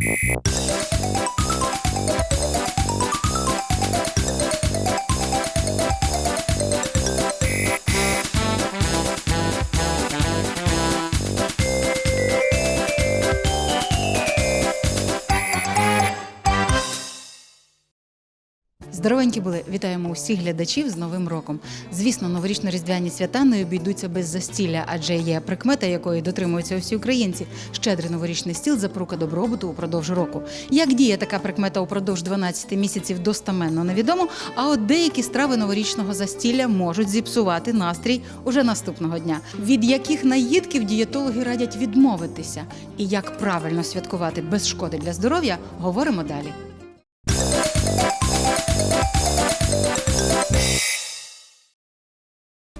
Thank you. Здоровенькі були, вітаємо усіх глядачів з Новим роком. Звісно, новорічно-різдвяні свята не обійдуться без застілля, адже є прикмета, якої дотримуються усі українці. Щедрий новорічний стіл запорука добробуту упродовж року. Як діє така прикмета упродовж 12 місяців достаменно невідомо. А от деякі страви новорічного застілля можуть зіпсувати настрій уже наступного дня. Від яких наїдків дієтологи радять відмовитися, і як правильно святкувати без шкоди для здоров'я, говоримо далі.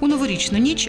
У новорічну ніч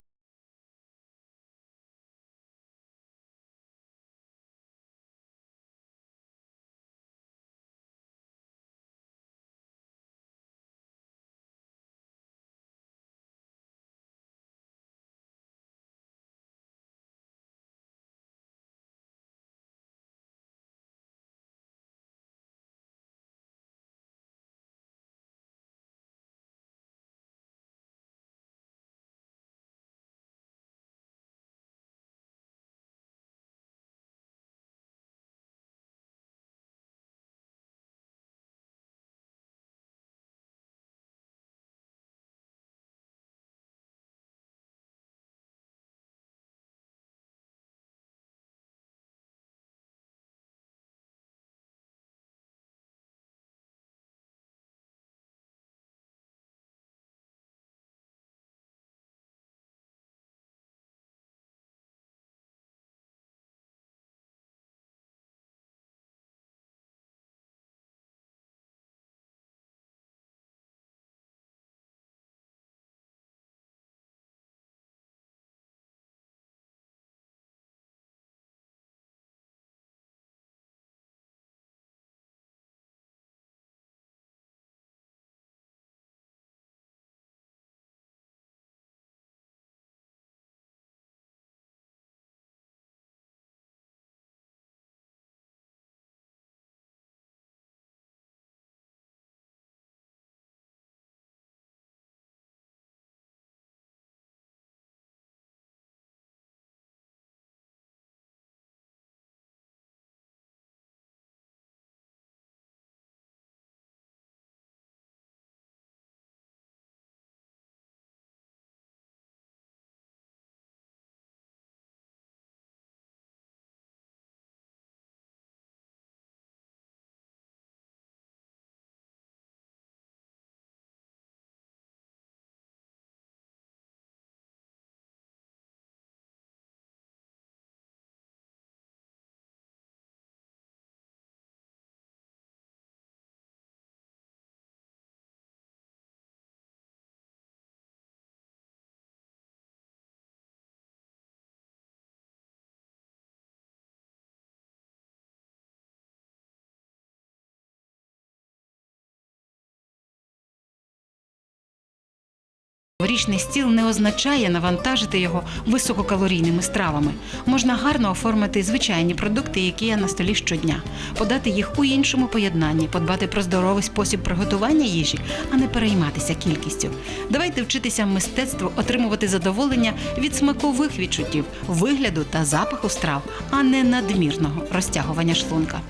Новорічний стіл не означає навантажити його висококалорійними стравами. Можна гарно оформити звичайні продукти, які є на столі щодня, подати їх у іншому поєднанні, подбати про здоровий спосіб приготування їжі, а не перейматися кількістю. Давайте вчитися мистецтву отримувати задоволення від смакових відчуттів, вигляду та запаху страв, а не надмірного розтягування шлунка.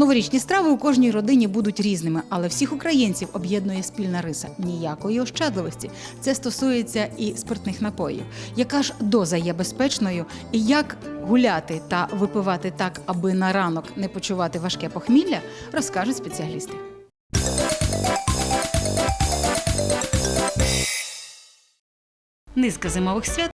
Новорічні страви у кожній родині будуть різними, але всіх українців об'єднує спільна риса ніякої ощадливості. Це стосується і спиртних напоїв. Яка ж доза є безпечною, і як гуляти та випивати так, аби на ранок не почувати важке похмілля, розкажуть спеціалісти. Низка зимових свят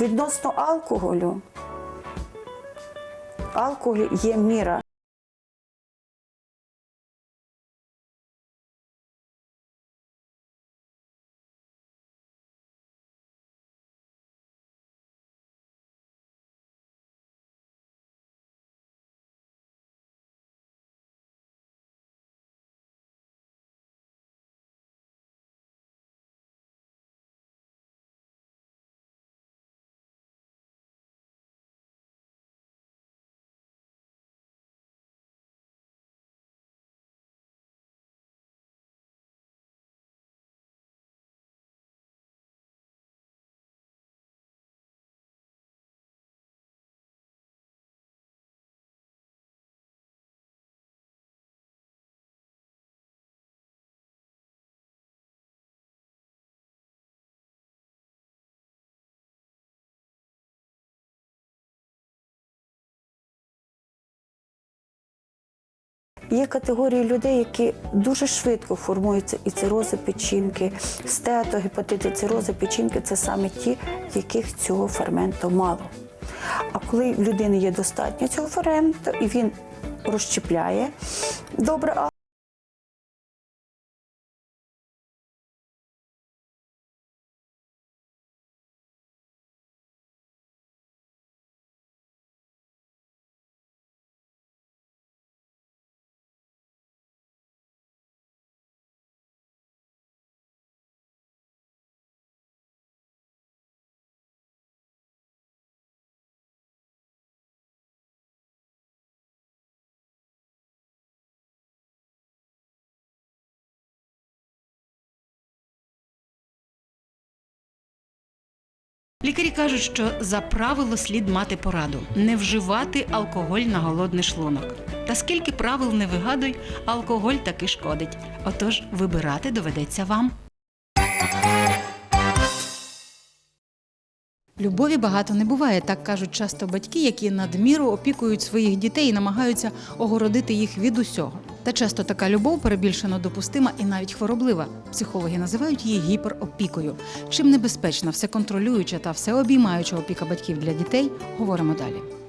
Відносно алкоголю, алкоголь є міра. Є категорії людей, які дуже швидко формуються і цирози печінки, стето, гепатити, цирози печінки це саме ті, яких цього ферменту мало. А коли в людини є достатньо цього ферменту, і він розщепляє добре Лікарі кажуть, що за правило слід мати пораду не вживати алкоголь на голодний шлунок. Та скільки правил не вигадуй, алкоголь таки шкодить. Отож, вибирати доведеться вам. Любові багато не буває, так кажуть часто батьки, які надміру опікують своїх дітей і намагаються огородити їх від усього. Та часто така любов перебільшено допустима і навіть хвороблива. Психологи називають її гіперопікою. Чим небезпечна, всеконтролююча та всеобіймаюча опіка батьків для дітей, говоримо далі.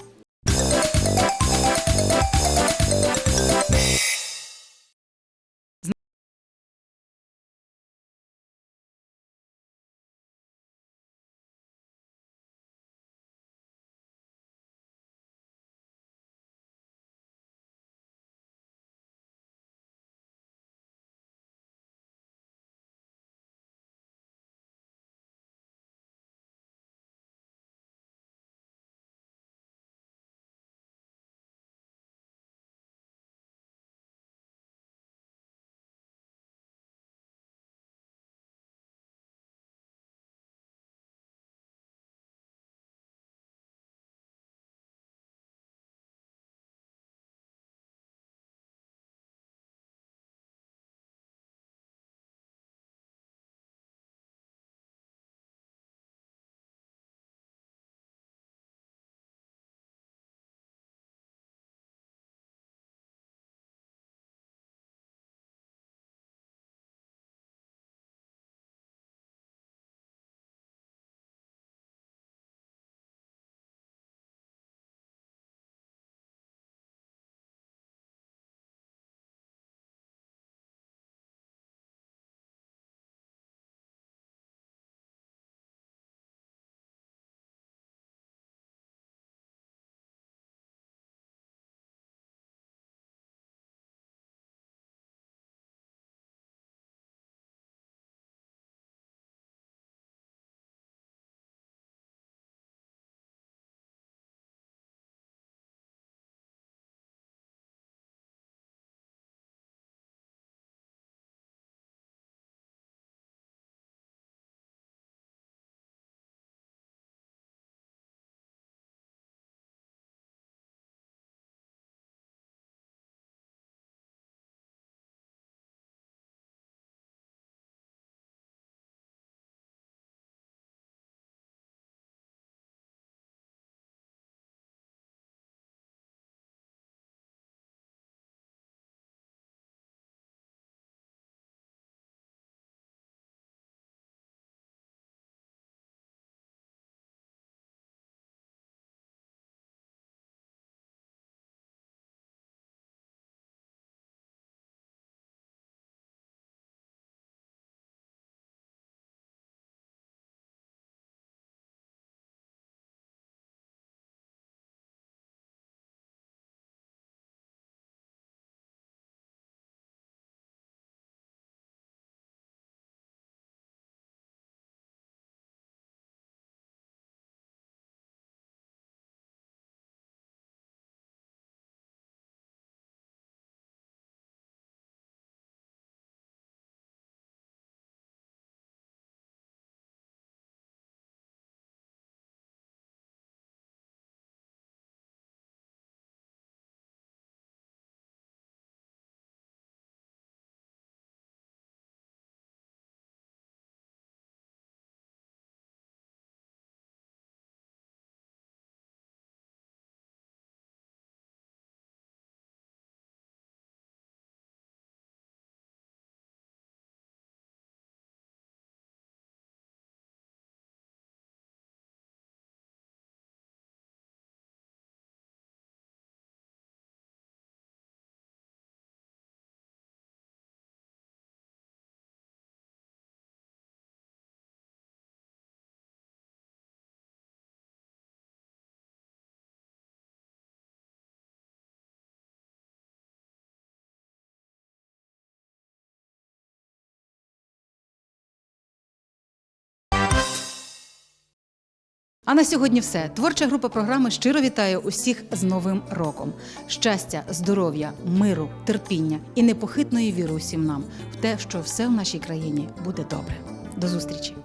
А на сьогодні все. Творча група програми щиро вітає усіх з Новим роком. Щастя, здоров'я, миру, терпіння і непохитної віри усім нам в те, що все в нашій країні буде добре. До зустрічі!